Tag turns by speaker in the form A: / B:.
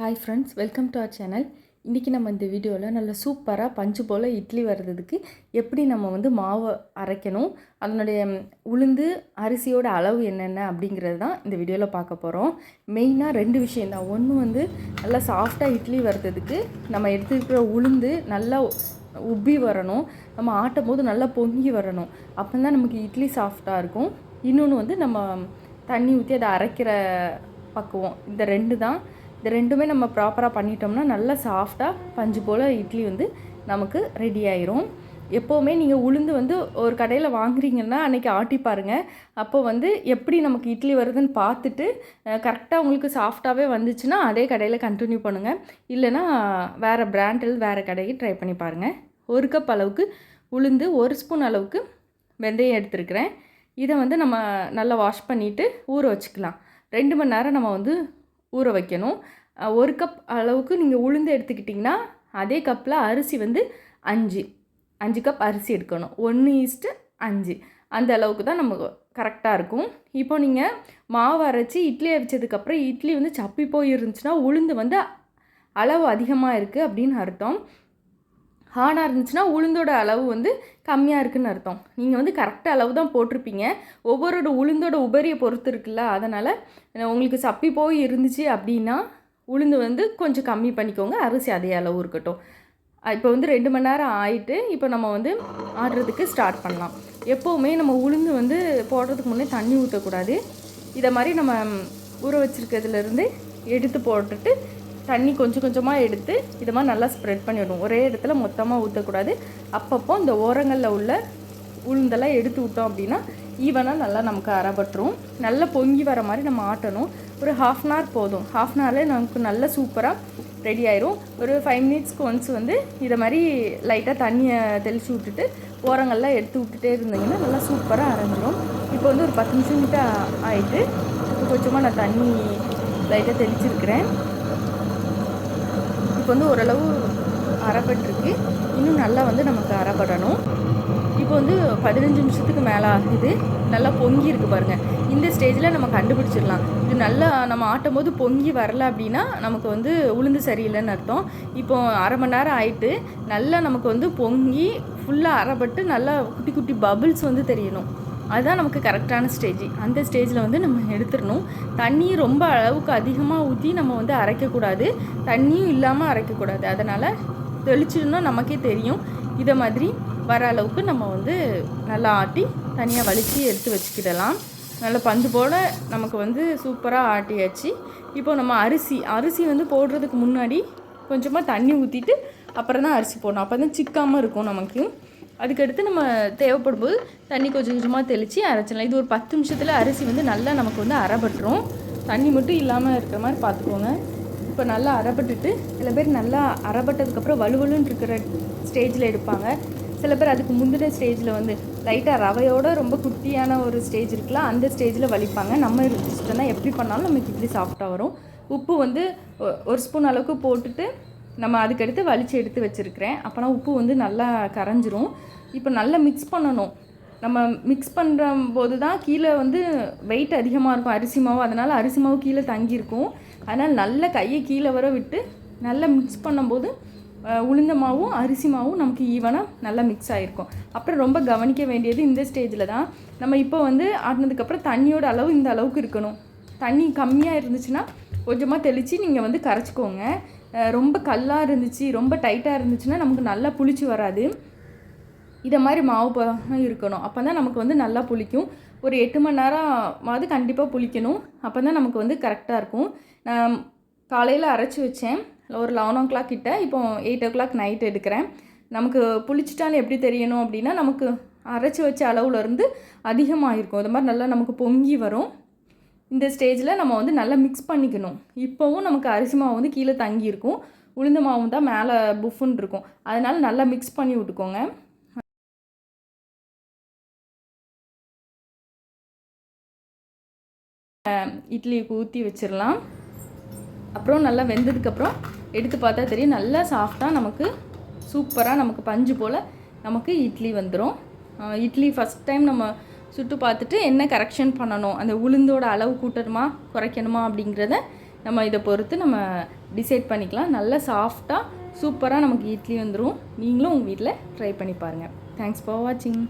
A: Hi friends welcome to our channel இன்றைக்கி நம்ம இந்த வீடியோவில் நல்ல சூப்பராக பஞ்சு போல் இட்லி வர்றதுக்கு எப்படி நம்ம வந்து மாவை அரைக்கணும் அதனுடைய உளுந்து அரிசியோட அளவு என்னென்ன அப்படிங்கிறது தான் இந்த வீடியோவில் பார்க்க போகிறோம் மெயினாக ரெண்டு விஷயம் தான். ஒன்று வந்து நல்லா சாஃப்டாக இட்லி வர்றதுக்கு நம்ம எடுத்துக்கிற உளுந்து நல்லா உப்பி வரணும். நம்ம ஆட்டும் போது நல்லா பொங்கி வரணும். அப்போ தான் நமக்கு இட்லி சாஃப்டாக இருக்கும். இன்னொன்று வந்து நம்ம தண்ணி ஊற்றி அதை அரைக்கிற பக்குவம். இந்த ரெண்டு தான். இந்த ரெண்டுமே நம்ம ப்ராப்பராக பண்ணிட்டோம்னா நல்லா சாஃப்டாக பஞ்சு போல் இட்லி வந்து நமக்கு ரெடி ஆயிரும். எப்போவுமே நீங்கள் உளுந்து வந்து ஒரு கடையில் வாங்குறீங்கன்னா அன்றைக்கி ஆட்டி பாருங்கள் அப்போ வந்து எப்படி நமக்கு இட்லி வருதுன்னு பார்த்துட்டு கரெக்டாக உங்களுக்கு சாஃப்டாகவே வந்துச்சுன்னா அதே கடையில் கண்டினியூ பண்ணுங்கள் இல்லைன்னா வேறு பிராண்டில் வேறு கடைக்கு ட்ரை பண்ணி பாருங்கள் ஒரு கப் அளவுக்கு உளுந்து ஒரு ஸ்பூன் அளவுக்கு வெந்தயம் எடுத்துருக்கிறேன். இதை வந்து நம்ம நல்லா வாஷ் பண்ணிவிட்டு ஊற வச்சுக்கலாம். ரெண்டு மணி நேரம் நம்ம வந்து ஊற வைக்கணும். ஒரு கப் அளவுக்கு நீங்கள் உளுந்து எடுத்துக்கிட்டிங்கன்னா அதே கப்பில் அரிசி வந்து அஞ்சு. அஞ்சு கப் அரிசி எடுக்கணும். ஒன்று ஈஸ்ட்டு அஞ்சு. அந்த அளவுக்கு தான் நமக்கு கரெக்டாக இருக்கும். இப்போ நீங்கள் மாவு அரைச்சி இட்லி அரைச்சதுக்கப்புறம் இட்லி வந்து சப்பி போய் இருந்துச்சுன்னா உளுந்து வந்து அளவு அதிகமாக இருக்குது அப்படின்னு அர்த்தம். ஹார்டாக இருந்துச்சுன்னா உளுந்தோட அளவு வந்து கம்மியாக இருக்குன்னு அர்த்தம். நீங்கள் வந்து கரெக்டாக அளவு தான் போட்டிருப்பீங்க. ஒவ்வொருட உளுந்தோட உபரியை பொறுத்து இருக்குல்ல அதனால் உங்களுக்கு சப்பி போய் இருந்துச்சு அப்படின்னா உளுந்து வந்து கொஞ்சம் கம்மி பண்ணிக்கோங்க. அரிசி அதே அளவு இருக்கட்டும். இப்போ வந்து ரெண்டு மணி நேரம் ஆயிட்டு இப்போ நம்ம வந்து ஆடுறதுக்கு ஸ்டார்ட் பண்ணலாம். எப்போவுமே நம்ம உளுந்து வந்து போடுறதுக்கு முன்னே தண்ணி ஊற்றக்கூடாது இதை மாதிரி நம்ம ஊற வச்சுருக்கிறதுலேருந்து எடுத்து போட்டுட்டு தண்ணி கொஞ்சம் கொஞ்சமாக எடுத்து இதை மாதிரி நல்லா ஸ்ப்ரெட் பண்ணி விடணும் ஒரே இடத்துல மொத்தமாக ஊற்றக்கூடாது அப்பப்போ இந்த ஓரங்களில் உள்ள உளுந்தெல்லாம் எடுத்து விட்டோம் அப்படின்னா ஈவனாக நல்லா நமக்கு அறப்பட்டுரும். நல்லா பொங்கி வர மாதிரி நம்ம ஆட்டணும். ஒரு ஹாஃப் அன் ஹவர் போதும். ஹாஃப் அன் ஹவர்லேயே நமக்கு நல்ல சூப்பராக ரெடி ஆயிரும். ஒரு ஃபைவ் மினிட்ஸ்க்கு ஒன்ஸ் வந்து இதை மாதிரி லைட்டாக தண்ணியை தெளித்து விட்டுட்டு ஓரங்கள்லாம் எடுத்து விட்டுட்டே இருந்தீங்கன்னா நல்லா சூப்பராக அரைஞ்சிரும். இப்போ வந்து ஒரு பத்து நிமிஷம் கிட்ட ஆயிட்டு கொஞ்சமாக நான் தண்ணி லைட்டாக தெளிச்சிருக்கிறேன். நமக்கு வந்து ஓரளவு அறப்பட்டுருக்கு. இன்னும் நல்லா வந்து நமக்கு அறப்படணும். இப்போ வந்து பதினஞ்சு நிமிஷத்துக்கு மேலே ஆகுது. நல்லா பொங்கி இருக்கு பாருங்கள் இந்த ஸ்டேஜில் நம்ம கண்டுபிடிச்சிடலாம். இது நல்லா நம்ம ஆட்டும் போது பொங்கி வரல அப்படின்னா நமக்கு வந்து உளுந்து சரியில்லைன்னு அர்த்தம். இப்போ அரை மணி நேரம் ஆயிட்டு நல்லா நமக்கு வந்து பொங்கி ஃபுல்லாக அறப்பட்டு நல்லா குட்டி குட்டி பபுள்ஸ் வந்து தெரியணும். அதுதான் நமக்கு கரெக்டான ஸ்டேஜ் அந்த ஸ்டேஜில் வந்து நம்ம எடுத்துடணும். தண்ணி ரொம்ப அளவுக்கு அதிகமாக ஊற்றி நம்ம வந்து அரைக்கக்கூடாது. தண்ணியும் இல்லாமல் அரைக்கக்கூடாது. அதனால் தெளிச்சிடணும் நமக்கே தெரியும். இதை மாதிரி வர அளவுக்கு நம்ம வந்து நல்லா ஆட்டி தனியாக வலித்து எடுத்து வச்சுக்கிடலாம். நல்ல பந்து போல் நமக்கு வந்து சூப்பராக ஆட்டியாச்சு. இப்போ நம்ம அரிசி அரிசி வந்து போடுறதுக்கு முன்னாடி கொஞ்சமாக தண்ணி ஊற்றிட்டு அப்புறம் தான் அரிசி போடணும். அப்போ தான் சிக்காமல் இருக்கும் நமக்கு. அதுக்கடுத்து நம்ம தேவைப்படும் போது தண்ணி கொஞ்சம் கொஞ்சமாக தெளித்து அரைச்சிடலாம். இது ஒரு பத்து நிமிஷத்தில் அரிசி வந்து நல்லா நமக்கு வந்து அரைபட்டுரும் தண்ணி மட்டும் இல்லாமல் இருக்கிற மாதிரி பார்த்துக்கோங்க. இப்போ நல்லா அரைப்பட்டுட்டு சில பேர் நல்லா அரைப்பட்டதுக்கப்புறம் வலுவலுன்னு இருக்கிற ஸ்டேஜில் எடுப்பாங்க. சில பேர் அதுக்கு முந்தின ஸ்டேஜில் வந்து லைட்டாக ரவையோட ரொம்ப குட்டியான ஒரு ஸ்டேஜ் இருக்குல்ல அந்த ஸ்டேஜில் வலிப்பாங்க. நம்ம இஷ்டம் தான் எப்படி பண்ணாலும் நமக்கு இட்லி சாஃப்டாக வரும். உப்பு வந்து ஒ- ஒரு ஸ்பூன் அளவுக்கு போட்டுட்டு நம்ம அதுக்கடுத்து வலிச்சு எடுத்து வச்சுருக்கிறேன். அப்போனா உப்பு வந்து நல்லா கரைஞ்சிரும். இப்போ நல்லா மிக்ஸ் பண்ணணும். நம்ம மிக்ஸ் பண்ணுற போது தான் கீழே வந்து வெயிட் அதிகமாக இருக்கும். அரிசி மாவு. அதனால் அரிசி மாவு கீழே தங்கியிருக்கும். அதனால் நல்ல கையை கீழே வர விட்டு நல்லா மிக்ஸ் பண்ணும்போது உளுந்த மாவும் அரிசி மாவும் நமக்கு ஈவனாக நல்லா மிக்ஸ் ஆகிருக்கும் அப்புறம் ரொம்ப கவனிக்க வேண்டியது இந்த ஸ்டேஜில் தான். நம்ம இப்போ வந்து ஆட்டினதுக்கப்புறம் தண்ணியோட அளவு இந்த அளவுக்கு இருக்கணும். தண்ணி கம்மியாக இருந்துச்சுன்னா கொஞ்சமாக தெளித்து நீங்கள் வந்து கரைச்சிக்கோங்க. ரொம்ப கல்லாக இருந்துச்சு ரொம்ப டைட்டாக இருந்துச்சுன்னா நமக்கு நல்லா புளிச்சு வராது. இதை மாதிரி மாவு பதம் இருக்கணும். அப்போ தான் நமக்கு வந்து நல்லா புளிக்கும். ஒரு எட்டு மணி நேரமாவது கண்டிப்பாக புளிக்கணும். அப்போ தான் நமக்கு வந்து கரெக்டாக இருக்கும். நான் காலையில் அரைச்சி வச்சேன். ஒரு லெவன் ஓ கிளாக் கிட்ட. இப்போ எயிட் ஓ கிளாக் நைட் எடுக்கிறேன். நமக்கு புளிச்சிட்டாலும் எப்படி தெரியணும் அப்படின்னா நமக்கு அரைச்சி வச்ச அளவுலேருந்து அதிகமாக இருக்கும் இது மாதிரி நல்லா நமக்கு பொங்கி வரும். இந்த ஸ்டேஜில் நம்ம வந்து நல்லா மிக்ஸ் பண்ணிக்கணும். இப்போவும் நமக்கு அரிசி மாவு வந்து கீழே தங்கியிருக்கும் உளுந்த மாவும் தான் மேலே புஃப்னு இருக்கும். அதனால் நல்லா மிக்ஸ் பண்ணி விட்டுக்கோங்க. இட்லிக்கு ஊற்றி வச்சிடலாம். அப்புறம் நல்லா வெந்ததுக்கப்புறம் எடுத்து பார்த்தா தெரியும். நல்லா சாஃப்டாக நமக்கு சூப்பராக நமக்கு பஞ்சு போல் நமக்கு இட்லி வந்துடும் இட்லி ஃபஸ்ட் டைம் நம்ம சுட்டு பார்த்துட்டு என்ன கரெக்ஷன் பண்ணணும்? அந்த உளுந்தோட அளவு கூட்டணுமா குறைக்கணுமா அப்படிங்கிறத நம்ம இதை பொறுத்து நம்ம டிசைட் பண்ணிக்கலாம். நல்லா சாஃப்டாக சூப்பராக நமக்கு இட்லி வந்துடும் நீங்களும் உங்கள் வீட்டில் ட்ரை பண்ணி பாருங்கள் தேங்க்ஸ் ஃபார் வாட்சிங்